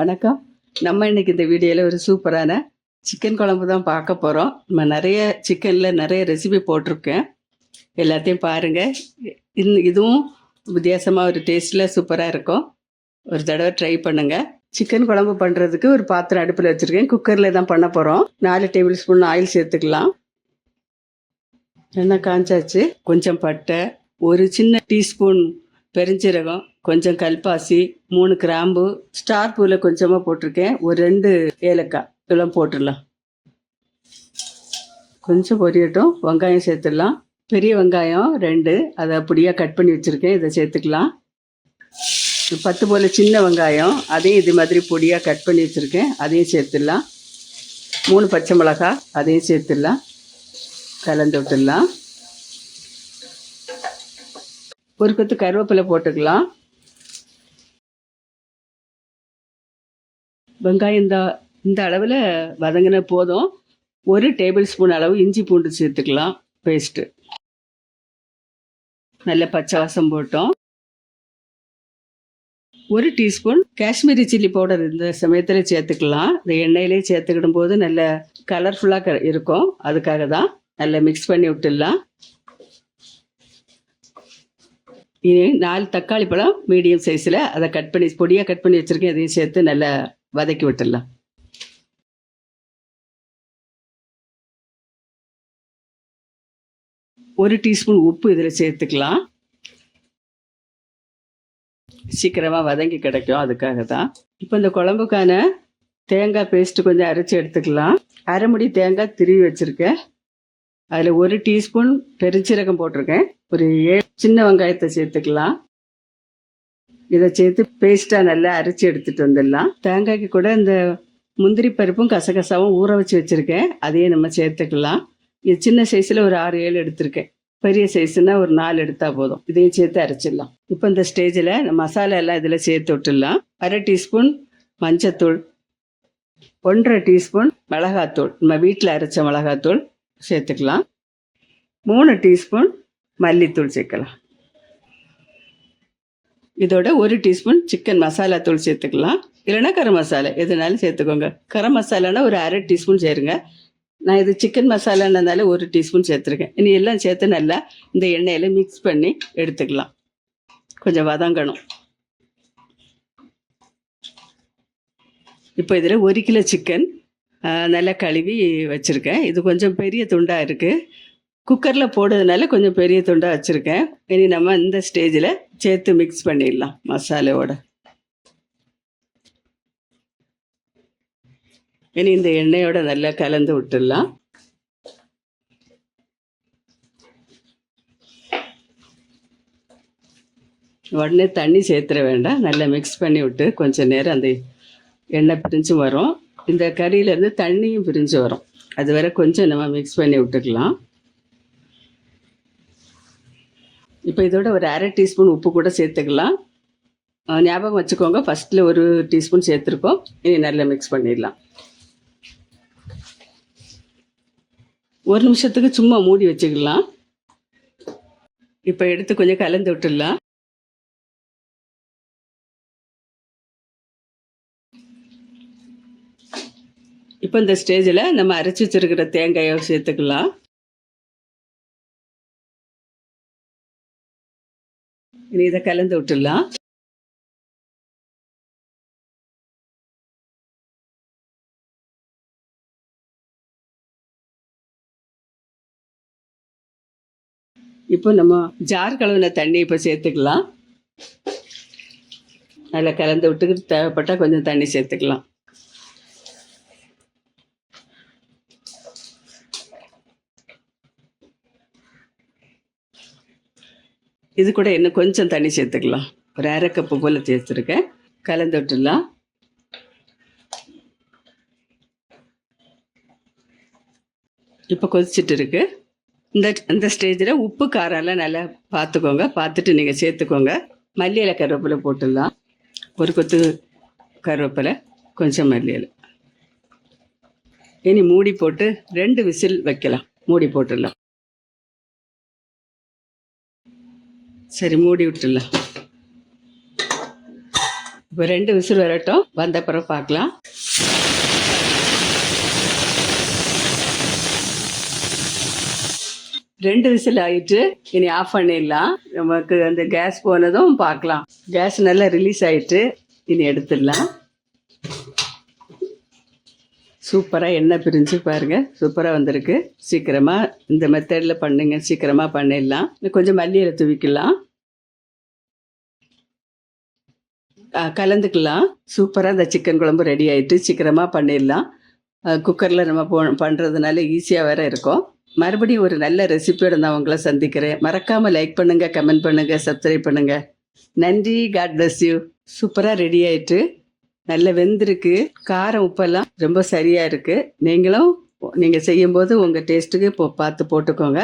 வணக்கம். நம்ம இன்னைக்கு இந்த வீடியோவில் ஒரு சூப்பரான சிக்கன் குழம்பு தான் பார்க்க போகிறோம் நம்ம நிறைய சிக்கனில் நிறைய ரெசிபி போட்டிருக்கேன். எல்லாத்தையும் பாருங்கள் இன் இதுவும் வித்தியாசமாக ஒரு டேஸ்ட்டில் சூப்பராக இருக்கும். ஒரு தடவை ட்ரை பண்ணுங்கள் சிக்கன் குழம்பு பண்ணுறதுக்கு ஒரு பாத்திரம் அடுப்பில் வச்சுருக்கேன். குக்கரில் தான் பண்ண போகிறோம் நாலு டேபிள் ஸ்பூன் ஆயில் சேர்த்துக்கலாம். எண்ணெய் காஞ்சாச்சு. கொஞ்சம் பட்டை ஒரு சின்ன டீஸ்பூன் பெருஞ்சீரகம் கொஞ்சம் கல்பாசி மூணு கிராம்பு ஸ்டார் பூவில் கொஞ்சமாக போட்டிருக்கேன். ஒரு ரெண்டு ஏலக்காய். இதெல்லாம் போட்டுடலாம். கொஞ்சம் பொரியட்டும். வெங்காயம் சேர்த்துடலாம். பெரிய வெங்காயம் ரெண்டு. அதை அப்படியே கட் பண்ணி வச்சுருக்கேன். இதை சேர்த்துக்கலாம். பத்து போல் சின்ன வெங்காயம். அதையும் இது மாதிரி பொடியாக கட் பண்ணி வச்சுருக்கேன். அதையும் சேர்த்துடலாம். மூணு பச்சை மிளகாய். அதையும் சேர்த்துடலாம். கலந்து விட்டுடலாம். ஒரு கொத்து கருவேப்பிலை போட்டுக்கலாம். வெங்காயம் இந்த இந்த அளவில் வதங்கின போதும். ஒரு டேபிள் ஸ்பூன் அளவு இஞ்சி பூண்டு சேர்த்துக்கலாம் பேஸ்ட்டு நல்ல பச்சை வாசம் போட்டோம். ஒரு டீஸ்பூன் காஷ்மீரி சில்லி பவுடர் இந்த சமயத்தில் சேர்த்துக்கலாம். இந்த எண்ணெயிலே சேர்த்துக்கிடும் போது நல்ல கலர்ஃபுல்லாக இருக்கும். அதுக்காக தான் நல்லா மிக்ஸ் பண்ணி விட்டுடலாம். இனி நாலு தக்காளி பழம் மீடியம் சைஸில் அதை கட் பண்ணி பொடியாக கட் பண்ணி வச்சுருக்கேன். அதையும் சேர்த்து நல்லா வதக்கி விட்டுடலாம். ஒரு டீஸ்பூன் உப்பு இதில் சேர்த்துக்கலாம். சீக்கிரமாக வதங்கி கிடைக்கும். அதுக்காக தான். இப்போ இந்த குழம்புக்கான தேங்காய் பேஸ்ட்டு கொஞ்சம் அரைச்சி எடுத்துக்கலாம். அரை முடி தேங்காய் திருவி வச்சுருக்கேன். அதில் ஒரு டீஸ்பூன் பெருஞ்சீரகம் போட்டிருக்கேன். ஒரு ஏழு சின்ன வெங்காயத்தை சேர்த்துக்கலாம். இதை சேர்த்து பேஸ்ட்டாக நல்லா அரைச்சி எடுத்துகிட்டு வந்துடலாம். தேங்காய்க்கு கூட இந்த முந்திரி பருப்பும் கசகசாவும் ஊற வச்சு வச்சுருக்கேன். அதையும் நம்ம சேர்த்துக்கலாம். இது சின்ன சைஸில் ஒரு ஆறு ஏழு எடுத்திருக்கேன். பெரிய சைஸ்னா ஒரு நாலு எடுத்தால் போதும். இதையும் சேர்த்து அரைச்சிடலாம். இப்போ இந்த ஸ்டேஜில் மசாலா எல்லாம் இதில் சேர்த்து விட்டுடலாம். அரை டீஸ்பூன் மஞ்சத்தூள் ஒன்றரை டீஸ்பூன் மிளகாத்தூள். நம்ம வீட்டில் அரைச்ச மிளகாத்தூள் சேர்த்துக்கலாம். மூணு டீஸ்பூன் மல்லித்தூள் சேர்க்கலாம். இதோட ஒரு டீஸ்பூன் சிக்கன் மசாலா தூள் சேர்த்துக்கலாம். இல்லைன்னா கரம் மசாலா எதுனாலும் சேர்த்துக்கோங்க. கரம் மசாலானா ஒரு அரை டீஸ்பூன் சேருங்க. நான் இது சிக்கன் மசாலான்றதால ஒரு டீஸ்பூன் சேர்த்துருக்கேன். இனி எல்லாம் சேர்த்து நல்லா இந்த எண்ணெயில் மிக்ஸ் பண்ணி எடுத்துக்கலாம். கொஞ்சம் வதங்கணும். இப்போ இதில் ஒரு கிலோ சிக்கன் நல்லா கழுவி வச்சுருக்கேன். இது கொஞ்சம் பெரிய துண்டாக இருக்குது குக்கரில் போடுறதுனால கொஞ்சம் பெரிய துண்டாக வச்சுருக்கேன். இனி நம்ம இந்த ஸ்டேஜில் சேர்த்து மிக்ஸ் பண்ணிடலாம் மசாலாவோட. இனி இந்த எண்ணெயோட நல்லா கலந்து விட்டுடலாம். உடனே தண்ணி சேர்த்துற வேண்டாம். நல்லா மிக்ஸ் பண்ணி விட்டு கொஞ்சம் நேரம் அந்த எண்ணெய் பிரிஞ்சு வரும். இந்த கறியிலேருந்து தண்ணியும் பிரிஞ்சு வரும். அது வரை கொஞ்சம் நம்ம மிக்ஸ் பண்ணி விட்டுக்கலாம். இப்போ இதோட ஒரு அரை டீஸ்பூன் உப்பு கூட சேர்த்துக்கலாம். ஞாபகம் வச்சுக்கோங்க ஃபஸ்ட்டில் ஒரு டீஸ்பூன் சேர்த்துருக்கோம். இனி நல்லா மிக்ஸ் பண்ணிடலாம். ஒரு நிமிஷத்துக்கு சும்மா மூடி வச்சுக்கலாம். இப்போ எடுத்து கொஞ்சம் கலந்து விட்டுடலாம். இப்போ இந்த ஸ்டேஜில் நம்ம அரைச்சி வச்சிருக்கிற தேங்காயை சேர்த்துக்கலாம். இனி இதை கலந்து விட்டுடலாம் இப்போ நம்ம ஜார் கழுவின தண்ணி இப்போ சேர்த்துக்கலாம் நல்லா கலந்து விட்டுக்கிட்டு தேவைப்பட்டால் கொஞ்சம் தண்ணி சேர்த்துக்கலாம் இது கூட இன்னும் கொஞ்சம் தண்ணி சேர்த்துக்கலாம். ஒரு அரை கப்பு போல் சேர்த்துருக்கேன். கலந்து விட்டுடலாம். இப்போ கொதிச்சுட்டு இருக்கு. இந்த இந்த ஸ்டேஜில் உப்பு காரம்லாம் நல்லா பார்த்துக்கோங்க பார்த்துட்டு நீங்கள் சேர்த்துக்கோங்க. மல்லி இலை கருவேப்பிலை போட்டுடலாம். ஒரு கொத்து கருவேப்பிலை கொஞ்சம் மல்லி இனி மூடி போட்டு ரெண்டு விசில் வைக்கலாம். மூடி போட்டுடலாம். சரி மூடி விட்டுடலாம் இப்போ ரெண்டு விசில் வரட்டும். வந்த பிறகு பார்க்கலாம். ரெண்டு விசில் ஆயிட்டு இனி ஆஃப் பண்ணிடலாம். நமக்கு அந்த கேஸ் போனதும் பார்க்கலாம். கேஸ் நல்லா ரிலீஸ் ஆயிட்டு இனி எடுத்துடலாம். சூப்பராக எண்ணெய் பிரிஞ்சு பாருங்கள் சூப்பராக வந்திருக்கு. சீக்கிரமாக இந்த மெத்தடில் பண்ணுங்க. சீக்கிரமாக பண்ணிடலாம். கொஞ்சம் மல்லியில் தூவிக்கலாம். கலந்துக்கலாம். சூப்பராக இந்த சிக்கன் குழம்பு ரெடி ஆகிட்டு சீக்கிரமாக பண்ணிடலாம். குக்கரில் நம்ம போ பண்ணுறதுனால ஈஸியாக வேறு இருக்கும். மறுபடியும் ஒரு நல்ல ரெசிபியோட நான் உங்களை சந்திக்கிறேன். மறக்காமல் லைக் பண்ணுங்கள் கமெண்ட் பண்ணுங்கள் சப்ஸ்கிரைப் பண்ணுங்கள் நன்றி. காட் பிளஸ் யூ சூப்பராக ரெடி ஆகிட்டு நல்ல வெந்திருக்கு. காரம் உப்பெல்லாம் ரொம்ப சரியாக இருக்குது நீங்களும் நீங்கள் செய்யும்போது உங்கள் டேஸ்ட்டுக்கு இப்போ பார்த்து போட்டுக்கோங்க.